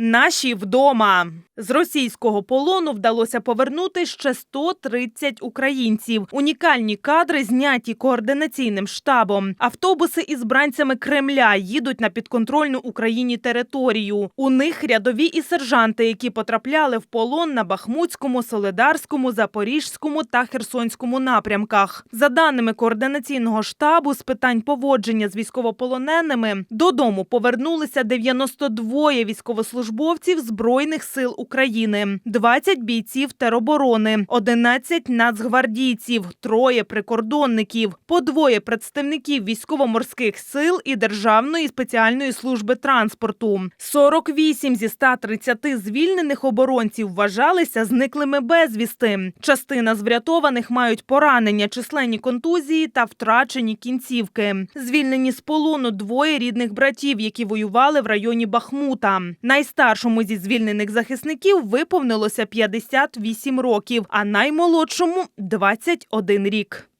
Наші вдома. З російського полону вдалося повернути ще 130 українців. Унікальні кадри зняті координаційним штабом. Автобуси із бранцями Кремля їдуть на підконтрольну Україні територію. У них рядові і сержанти, які потрапляли в полон на Бахмутському, Соледарському, Запорізькому та Херсонському напрямках. За даними координаційного штабу з питань поводження з військовополоненими, додому повернулися 92 військовослужбовців збройних сил України, 20 бійців тероборони, 11 нацгвардійців, троє прикордонників, по двоє представників військово-морських сил і Державної спеціальної служби транспорту. 48 зі 130 звільнених оборонців вважалися зниклими безвісти. Частина з врятованих мають поранення, численні контузії та втрачені кінцівки. Звільнені з полону двоє рідних братів, які воювали в районі Бахмута. Найстаршому зі звільнених захисників виповнилося 58 років, а наймолодшому 21 рік.